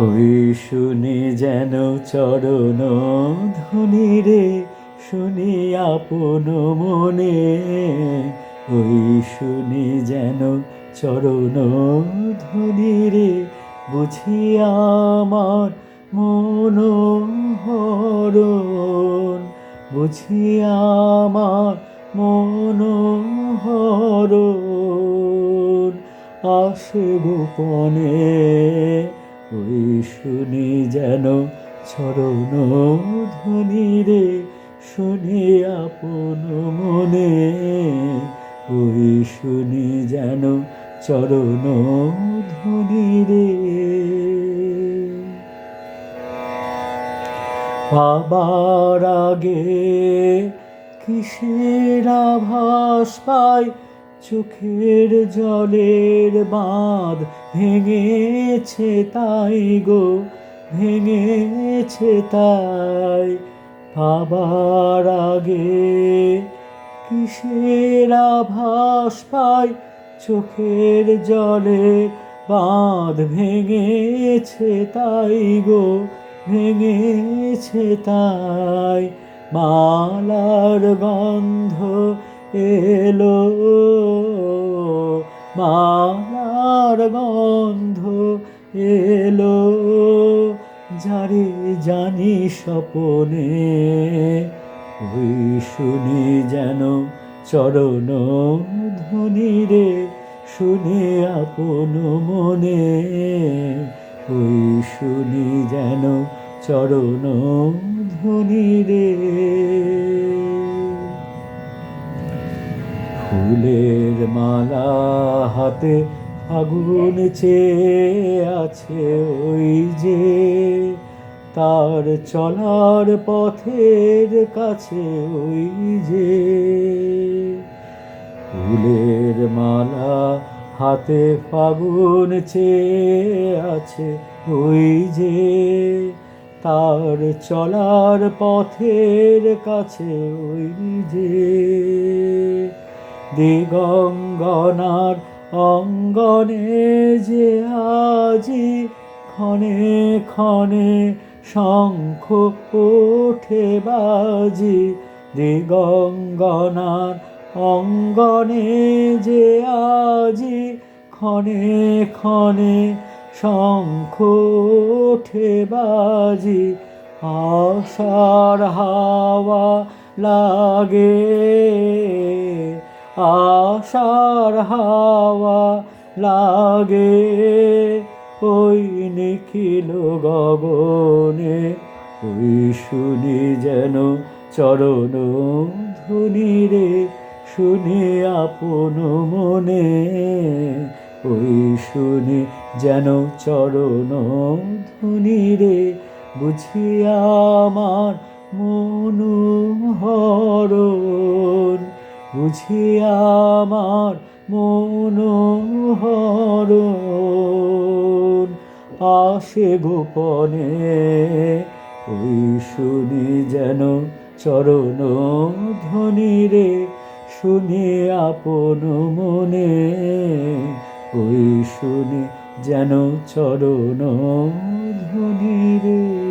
ওই শুনি যেন চরণ ধ্বনি রে, শুনি আপন মনে। ওই শুনি যেন চরণ ধ্বনি রে, বুঝি আমার মন হরণ। বুঝি আমার মন হরণ, আসে গোপনে। ওই শুনি যেন চরণ ধ্বনি রে, শুনি আপন মনে। ওই শুনি যেন চরণ ধ্বনি রে। পাবার আগে কিসের আভাস পাই চোখের জলের বাঁধ ভেঙেছে তাই গো, ভেঙেছে তাই। পাবার আগে কিসের আভাস পাই? চোখের জলে বাঁধ ভেঙেছে তাই গো, ভেঙেছে তাই। মালার গন্ধ এলো মালার গন্ধ এলো, যারে জানি স্বপনে, ওই শুনি যেন চরণ ধ্বনি রে, শুনে আপন মনে, ওই শুনি যেন চরণ ধ্বনি রে। ফুলের মালা হাতে আগুন চেয়ে আছে ওই যে তার চলার পথের কাছে ওই যে ফুলের মালা হাতে ফাগুন চেয়ে আছে ওই যে তার চলার পথের কাছে ওই যে দিগঙ্গনার অঙ্গনে যে আজি ক্ষণে ক্ষণে শঙ্খ ওঠে বাজি, দিগঙ্গনার অঙ্গনে যে আজি ক্ষণে ক্ষণে শঙ্খ ওঠে বাজি, আশার হাওয়া লাগে। আশার হাওয়া লাগে ওই নিখিল গগনে, ওই শুনি যেন চরণ ধ্বনি রে, শুনি আপন মনে, ওই শুনি যেন চরণ ধ্বনি রে বুঝি আমার মন হরণ বুঝি আমার মন হরণ। আসে গোপনে, ওই শুনি যেন চরণ ধ্বনি রে। শুনি আপন মনে, ওই শুনি যেন চরণ ধ্বনি রে।